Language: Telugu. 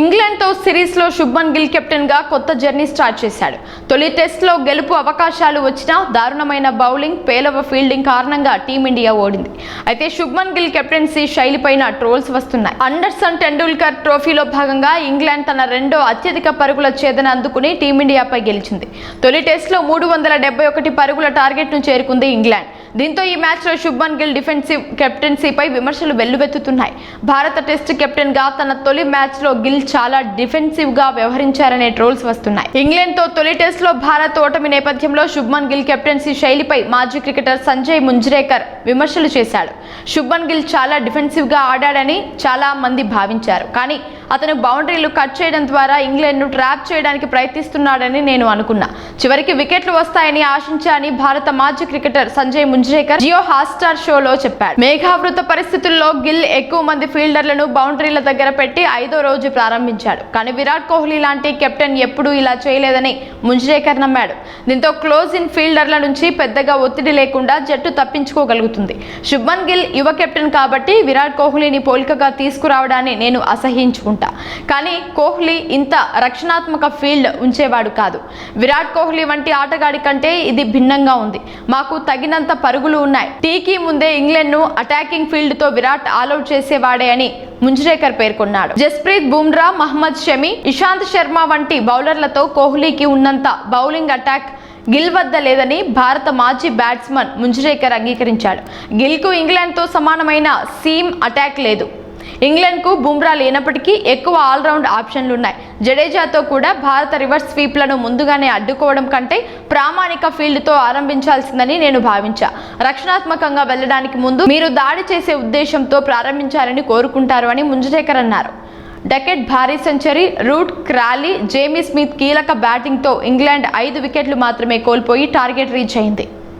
ఇంగ్లాండ్తో సిరీస్లో శుభ్మన్ గిల్ కెప్టెన్గా కొత్త జర్నీ స్టార్ట్ చేశాడు. తొలి టెస్ట్లో గెలుపు అవకాశాలు వచ్చినా దారుణమైన బౌలింగ్ పేలవ ఫీల్డింగ్ కారణంగా టీమిండియా ఓడింది. అయితే శుభ్మన్ గిల్ కెప్టెన్సీ శైలిపైన ట్రోల్స్ వస్తున్నాయి. అండర్సన్ టెండూల్కర్ ట్రోఫీలో భాగంగా ఇంగ్లాండ్ తన రెండో అత్యధిక పరుగుల ఛేదన అందుకుని టీమిండియాపై గెలిచింది. తొలి టెస్ట్లో మూడు వందల డెబ్బై ఒకటి పరుగుల టార్గెట్ను చేరుకుంది ఇంగ్లాండ్. దీంతో ఈ మ్యాచ్లో శుభ్మన్ గిల్ డిఫెన్సివ్ కెప్టెన్సీపై విమర్శలు వెల్లువెత్తుతున్నాయి. భారత టెస్ట్ కెప్టెన్గా తన తొలి మ్యాచ్లో గిల్ చాలా డిఫెన్సివ్గా వ్యవహరించారనే ట్రోల్స్ వస్తున్నాయి. ఇంగ్లాండ్తో తొలి టెస్ట్లో భారత్ ఓటమి నేపథ్యంలో శుభ్మన్ గిల్ కెప్టెన్సీ శైలిపై మాజీ క్రికెటర్ సంజయ్ ముంజ్రేకర్ విమర్శలు చేశాడు. శుభ్మన్ గిల్ చాలా డిఫెన్సివ్గా ఆడాడని చాలా మంది భావించారు. కానీ అతను బౌండరీలు కట్ చేయడం ద్వారా ఇంగ్లాండ్ను ట్రాప్ చేయడానికి ప్రయత్నిస్తున్నాడని నేను అనుకున్నా. చివరికి వికెట్లు వస్తాయని ఆశించాని భారత మాజీ క్రికెటర్ సంజయ్ ముంజ్రేకర్ జియో హాట్స్టార్ షోలో చెప్పాడు. మేఘావృత పరిస్థితుల్లో గిల్ ఎక్కువ మంది ఫీల్డర్లను బౌండరీల దగ్గర పెట్టి ఐదో రోజు ప్రారంభించాడు. కానీ విరాట్ కోహ్లీ లాంటి కెప్టెన్ ఎప్పుడూ ఇలా చేయలేదని ముంజ్రేకర్ నమ్మాడు. దీంతో క్లోజ్ ఇన్ ఫీల్డర్ల నుంచి పెద్దగా ఒత్తిడి లేకుండా జట్టు తప్పించుకోగలుగుతుంది. శుభ్మన్ గిల్ యువ కెప్టెన్ కాబట్టి విరాట్ కోహ్లీని పోలికగా తీసుకురావడాన్ని నేను అసహించుకుంటాను అసహించుకుంటా కానీ కోహ్లీ ఇంత రక్షణాత్మక ఫీల్డ్ ఉంచేవాడు కాదు. విరాట్ కోహ్లీ వంటి ఆటగాడి కంటే ఇది భిన్నంగా ఉంది. మాకు తగినంత పరుగులు ఉన్నాయి. టీకి ముందే ఇంగ్లాండ్ను అటాకింగ్ ఫీల్డ్తో విరాట్ ఆల్అౌట్ చేసేవాడే అని ముంజరేకర్ పేర్కొన్నాడు. జస్ప్రీత్ బుమ్రా మహమ్మద్ షమి ఇషాంత్ శర్మ వంటి బౌలర్లతో కోహ్లీకి ఉన్నంత బౌలింగ్ అటాక్ గిల్ వద్ద లేదని భారత మాజీ బ్యాట్స్మన్ ముంజరేకర్ అంగీకరించాడు. గిల్కు ఇంగ్లాండ్తో సమానమైన సీమ్ అటాక్ లేదు. ఇంగ్లాండ్కు బుమ్రా లేనప్పటికీ ఎక్కువ ఆల్రౌండ్ ఆప్షన్లు ఉన్నాయి జడేజాతో కూడా భారత రివర్స్ స్వీప్లను ముందుగానే అడ్డుకోవడం కంటే ప్రామాణిక ఫీల్డ్తో ఆరంభించాల్సిందని నేను భావించా. రక్షణాత్మకంగా వెళ్ళడానికి ముందు మీరు దాడి చేసే ఉద్దేశంతో ప్రారంభించాలని కోరుకుంటారు అని ముంజరేకర్ అన్నారు. డకెట్ భారీ century Root Crawley Jamie Smith కీలక బ్యాటింగ్తో ఇంగ్లాండ్ ఐదు వికెట్లు మాత్రమే కోల్పోయి టార్గెట్ రీచ్ అయింది.